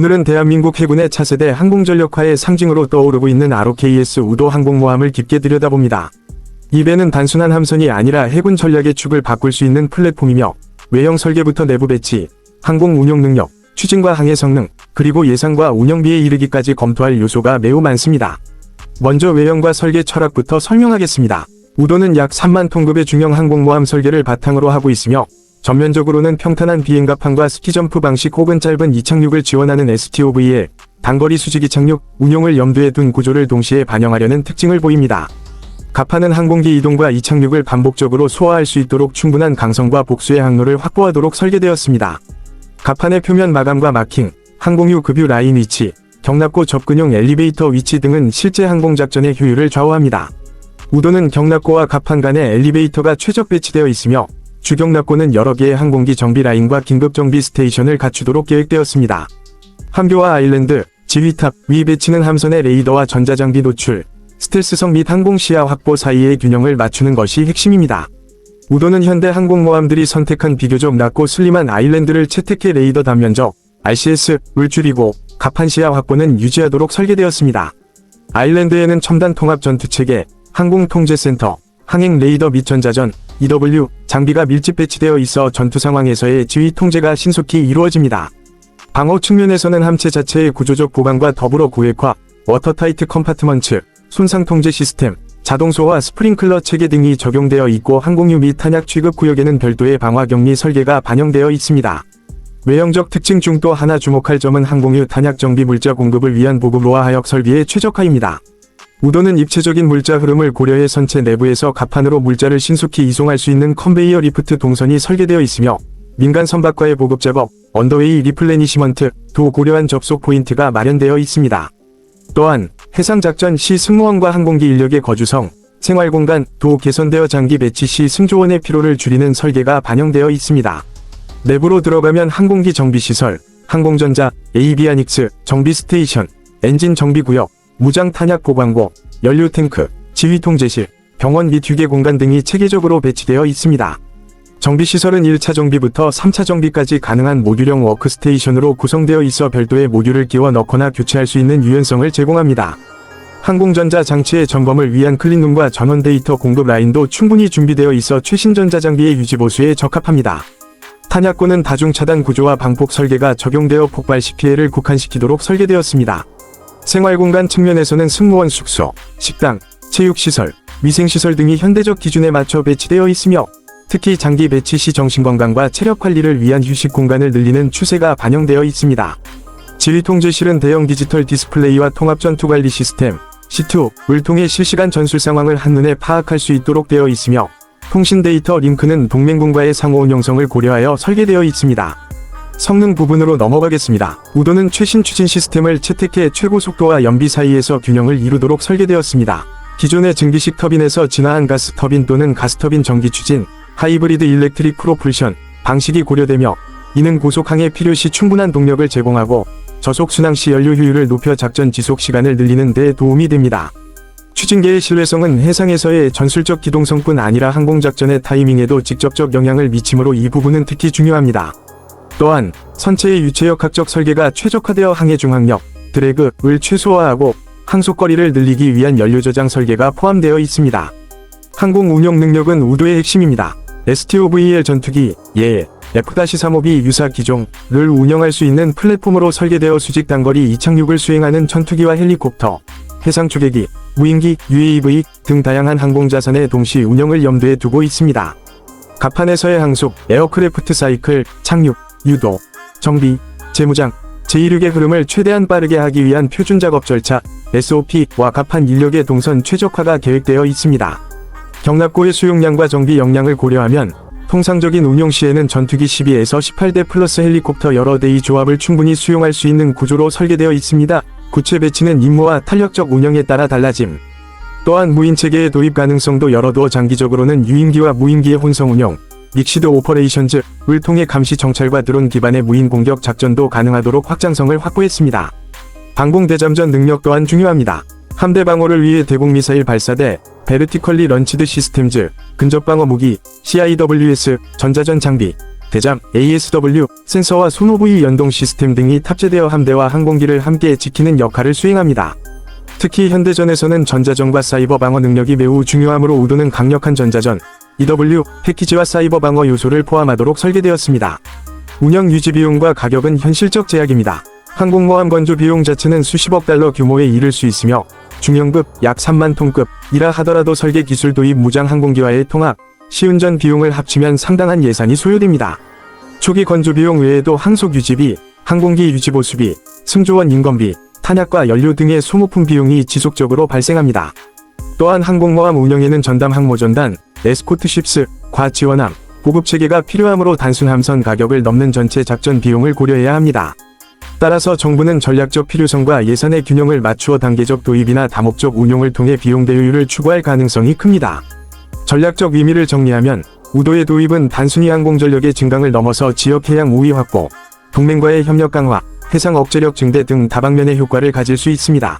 오늘은 대한민국 해군의 차세대 항공전력화의 상징으로 떠오르고 있는 ROKS 우도 항공모함을 깊게 들여다봅니다. 이 배는 단순한 함선이 아니라 해군 전략의 축을 바꿀 수 있는 플랫폼이며 외형 설계부터 내부 배치, 항공 운용 능력, 추진과 항해 성능, 그리고 예상과 운영비에 이르기까지 검토할 요소가 매우 많습니다. 먼저 외형과 설계 철학부터 설명하겠습니다. 우도는 약 3만 톤급의 중형 항공모함 설계를 바탕으로 하고 있으며 전면적으로는 평탄한 비행갑판과 스키점프 방식 혹은 짧은 이착륙을 지원하는 STOV에 단거리 수직 이착륙, 운용을 염두에 둔 구조를 동시에 반영하려는 특징을 보입니다. 갑판은 항공기 이동과 이착륙을 반복적으로 소화할 수 있도록 충분한 강성과 복수의 항로를 확보하도록 설계되었습니다. 갑판의 표면 마감과 마킹, 항공유 급유 라인 위치, 경납고 접근용 엘리베이터 위치 등은 실제 항공작전의 효율을 좌우합니다. 우도는 경납고와 갑판 간에 엘리베이터가 최적 배치되어 있으며 주경납고는 여러 개의 항공기 정비 라인과 긴급 정비 스테이션을 갖추도록 계획되었습니다. 함교와 아일랜드, 지휘탑, 위 배치는 함선의 레이더와 전자장비 노출, 스텔스성 및 항공 시야 확보 사이의 균형을 맞추는 것이 핵심입니다. 우도는 현대 항공모함들이 선택한 비교적 낮고 슬림한 아일랜드를 채택해 레이더 단면적, RCS을 줄이고 갑판 시야 확보는 유지하도록 설계되었습니다. 아일랜드에는 첨단 통합 전투체계, 항공통제센터, 항행 레이더 및 전자전, EW, 장비가 밀집 배치되어 있어 전투 상황에서의 지휘 통제가 신속히 이루어집니다. 방어 측면에서는 함체 자체의 구조적 보강과 더불어 고획화, 워터타이트 컴파트먼트, 손상 통제 시스템, 자동소와 스프링클러 체계 등이 적용되어 있고 항공유 및 탄약 취급 구역에는 별도의 방화 격리 설계가 반영되어 있습니다. 외형적 특징 중 또 하나 주목할 점은 항공유 탄약 정비 물자 공급을 위한 보급로와 하역 설비의 최적화입니다. 우도는 입체적인 물자 흐름을 고려해 선체 내부에서 갑판으로 물자를 신속히 이송할 수 있는 컨베이어 리프트 동선이 설계되어 있으며 민간 선박과의 보급 작업, 언더웨이 리플레니시먼트, 도 고려한 접속 포인트가 마련되어 있습니다. 또한 해상작전 시 승무원과 항공기 인력의 거주성, 생활공간, 도 개선되어 장기 배치 시 승조원의 피로를 줄이는 설계가 반영되어 있습니다. 내부로 들어가면 항공기 정비시설, 항공전자, 에이비아닉스, 정비 스테이션, 엔진 정비구역, 무장 탄약 보관고, 연료 탱크, 지휘 통제실, 병원 및 휴게 공간 등이 체계적으로 배치되어 있습니다. 정비시설은 1차 정비부터 3차 정비까지 가능한 모듈형 워크스테이션으로 구성되어 있어 별도의 모듈을 끼워 넣거나 교체할 수 있는 유연성을 제공합니다. 항공전자 장치의 점검을 위한 클린룸과 전원 데이터 공급 라인도 충분히 준비되어 있어 최신 전자장비의 유지보수에 적합합니다. 탄약고는 다중차단 구조와 방폭 설계가 적용되어 폭발 시 피해를 국한시키도록 설계되었습니다. 생활공간 측면에서는 승무원 숙소, 식당, 체육시설, 위생시설 등이 현대적 기준에 맞춰 배치되어 있으며 특히 장기 배치 시 정신건강과 체력 관리를 위한 휴식 공간을 늘리는 추세가 반영되어 있습니다. 지휘통제실은 대형 디지털 디스플레이와 통합 전투 관리 시스템, C2 을 통해 실시간 전술 상황을 한눈에 파악할 수 있도록 되어 있으며 통신 데이터 링크는 동맹군과의 상호 운영성을 고려하여 설계되어 있습니다. 성능 부분으로 넘어가겠습니다. 우도는 최신 추진 시스템을 채택해 최고 속도와 연비 사이에서 균형을 이루도록 설계되었습니다. 기존의 증기식 터빈에서 진화한 가스 터빈 또는 가스 터빈 전기 추진, 하이브리드 일렉트릭 프로풀션 방식이 고려되며 이는 고속 항해 필요시 충분한 동력을 제공하고 저속 순항 시 연료 효율을 높여 작전 지속 시간을 늘리는 데 도움이 됩니다. 추진계의 신뢰성은 해상에서의 전술적 기동성뿐 아니라 항공작전의 타이밍에도 직접적 영향을 미치므로 이 부분은 특히 중요합니다. 또한 선체의 유체역학적 설계가 최적화되어 항해 중항력, 드래그를 최소화하고 항속거리를 늘리기 위한 연료 저장 설계가 포함되어 있습니다. 항공 운영 능력은 우도의 핵심입니다. STOVL 전투기, 예, F-352 유사 기종을 운영할 수 있는 플랫폼으로 설계되어 수직 단거리 이착륙을 수행하는 전투기와 헬리콥터, 해상 추계기, 무인기, UAV 등 다양한 항공자산의 동시 운영을 염두에 두고 있습니다. 갑판에서의 항속, 에어크래프트 사이클, 착륙, 유도, 정비, 재무장, 제1륙의 흐름을 최대한 빠르게 하기 위한 표준 작업 절차, SOP와 갑판 인력의 동선 최적화가 계획되어 있습니다. 경납고의 수용량과 정비 역량을 고려하면 통상적인 운용 시에는 전투기 12에서 18대 플러스 헬리콥터 여러 대의 조합을 충분히 수용할 수 있는 구조로 설계되어 있습니다. 구체 배치는 임무와 탄력적 운영에 따라 달라짐. 또한 무인 체계의 도입 가능성도 열어두어 장기적으로는 유인기와 무인기의 혼성 운영, 믹시드 오퍼레이션즈를 통해 감시 정찰과 드론 기반의 무인 공격 작전도 가능하도록 확장성을 확보했습니다. 방공 대잠전 능력 또한 중요합니다. 함대 방어를 위해 대공 미사일 발사대, 베르티컬리 런치드 시스템즈, 근접 방어 무기, CIWS, 전자전 장비, 대잠, ASW, 센서와 소노부이 연동 시스템 등이 탑재되어 함대와 항공기를 함께 지키는 역할을 수행합니다. 특히 현대전에서는 전자전과 사이버 방어 능력이 매우 중요하므로 우도는 강력한 전자전, EW, 패키지와 사이버 방어 요소를 포함하도록 설계되었습니다. 운영 유지 비용과 가격은 현실적 제약입니다. 항공모함 건조 비용 자체는 수십억 달러 규모에 이를 수 있으며 중형급 약 3만 톤급 이라 하더라도 설계 기술 도입 무장 항공기와의 통합, 시운전 비용을 합치면 상당한 예산이 소요됩니다. 초기 건조 비용 외에도 항속 유지비, 항공기 유지 보수비, 승조원 인건비, 탄약과 연료 등의 소모품 비용이 지속적으로 발생합니다. 또한 항공모함 운영에는 전담 항모전단, 에스코트십스, 과 지원함, 보급 체계가 필요하므로 단순 함선 가격을 넘는 전체 작전 비용을 고려해야 합니다. 따라서 정부는 전략적 필요성과 예산의 균형을 맞추어 단계적 도입이나 다목적 운용을 통해 비용 대효율을 추구할 가능성이 큽니다. 전략적 의미를 정리하면 우도의 도입은 단순히 항공전력의 증강을 넘어서 지역 해양 우위 확보, 동맹과의 협력 강화, 해상 억제력 증대 등 다방면의 효과를 가질 수 있습니다.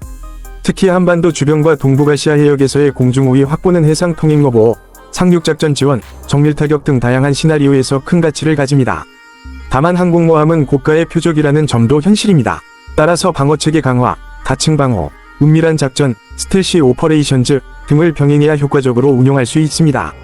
특히 한반도 주변과 동북아시아 해역에서의 공중 우위 확보는 해상 통행 로 보호, 상륙작전 지원, 정밀 타격 등 다양한 시나리오에서 큰 가치를 가집니다. 다만 항공모함은 고가의 표적이라는 점도 현실입니다. 따라서 방어체계 강화, 다층 방어, 은밀한 작전, 스텔시 오퍼레이션즈 등을 병행해야 효과적으로 운용할 수 있습니다.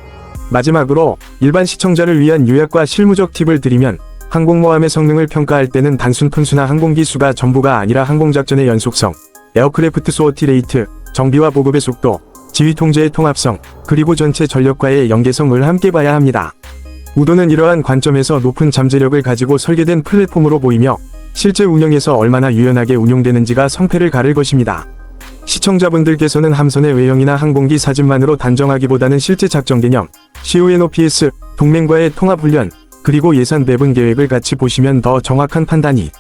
마지막으로 일반 시청자를 위한 요약과 실무적 팁을 드리면 항공모함의 성능을 평가할 때는 단순 톤수나 항공기 수가 전부가 아니라 항공작전의 연속성, 에어크래프트 소어티 레이트, 정비와 보급의 속도, 지휘 통제의 통합성, 그리고 전체 전력과의 연계성을 함께 봐야 합니다. 우도는 이러한 관점에서 높은 잠재력을 가지고 설계된 플랫폼으로 보이며 실제 운영에서 얼마나 유연하게 운용되는지가 성패를 가를 것입니다. 시청자분들께서는 함선의 외형이나 항공기 사진만으로 단정하기보다는 실제 작전 개념, CONOPS, 동맹과의 통합훈련, 그리고 예산 배분 계획을 같이 보시면 더 정확한 판단이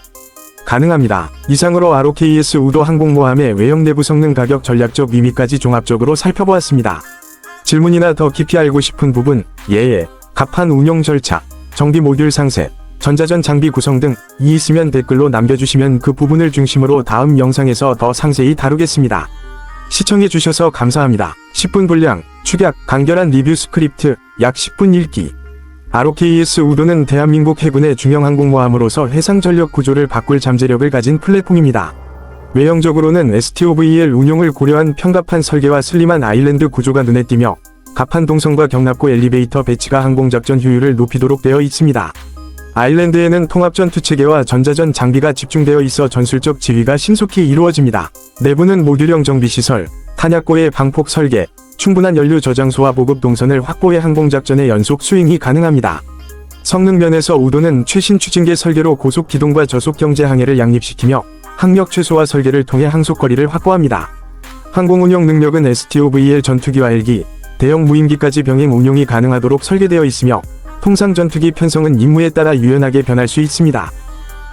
가능합니다. 이상으로 ROKS 우도 항공모함의 외형 내부 성능 가격 전략적 의미까지 종합적으로 살펴보았습니다. 질문이나 더 깊이 알고 싶은 부분, 예예, 갑판 운용 절차, 정비 모듈 상세, 전자전 장비 구성 등이 있으면 댓글로 남겨주시면 그 부분을 중심으로 다음 영상에서 더 상세히 다루겠습니다. 시청해주셔서 감사합니다. 10분 분량, 축약, 간결한 리뷰 스크립트, 약 10분 읽기. ROKS 우도는 대한민국 해군의 중형 항공모함으로서 해상 전력 구조를 바꿀 잠재력을 가진 플랫폼입니다. 외형적으로는 STOVL 운용을 고려한 편갑한 설계와 슬림한 아일랜드 구조가 눈에 띄며 갑판 동성과 경납고 엘리베이터 배치가 항공작전 효율을 높이도록 되어 있습니다. 아일랜드에는 통합전투 체계와 전자전 장비가 집중되어 있어 전술적 지휘가 신속히 이루어집니다. 내부는 모듈형 정비시설, 탄약고의 방폭 설계, 충분한 연료 저장소와 보급 동선을 확보해 항공작전의 연속 수행이 가능합니다. 성능 면에서 우도는 최신 추진계 설계로 고속 기동과 저속 경제 항해를 양립시키며 항력 최소화 설계를 통해 항속거리를 확보합니다. 항공 운용 능력은 STOVL 전투기와 헬기, 대형 무인기까지 병행 운용이 가능하도록 설계되어 있으며 통상 전투기 편성은 임무에 따라 유연하게 변할 수 있습니다.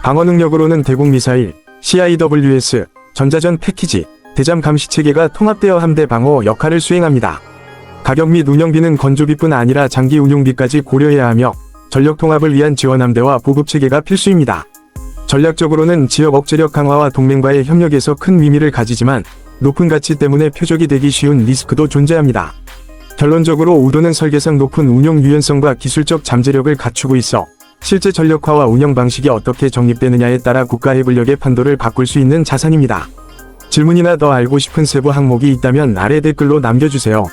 방어 능력으로는 대공 미사일, CIWS, 전자전 패키지, 대잠 감시 체계가 통합되어 함대 방어 역할을 수행합니다. 가격 및 운영비는 건조비뿐 아니라 장기 운용비까지 고려해야 하며 전력 통합을 위한 지원 함대와 보급 체계가 필수입니다. 전략적으로는 지역 억제력 강화와 동맹과의 협력에서 큰 의미를 가지지만 높은 가치 때문에 표적이 되기 쉬운 리스크도 존재합니다. 결론적으로 우도는 설계상 높은 운용 유연성과 기술적 잠재력을 갖추고 있어 실제 전력화와 운영 방식이 어떻게 정립되느냐에 따라 국가 해군력의 판도를 바꿀 수 있는 자산입니다. 질문이나 더 알고 싶은 세부 항목이 있다면 아래 댓글로 남겨주세요.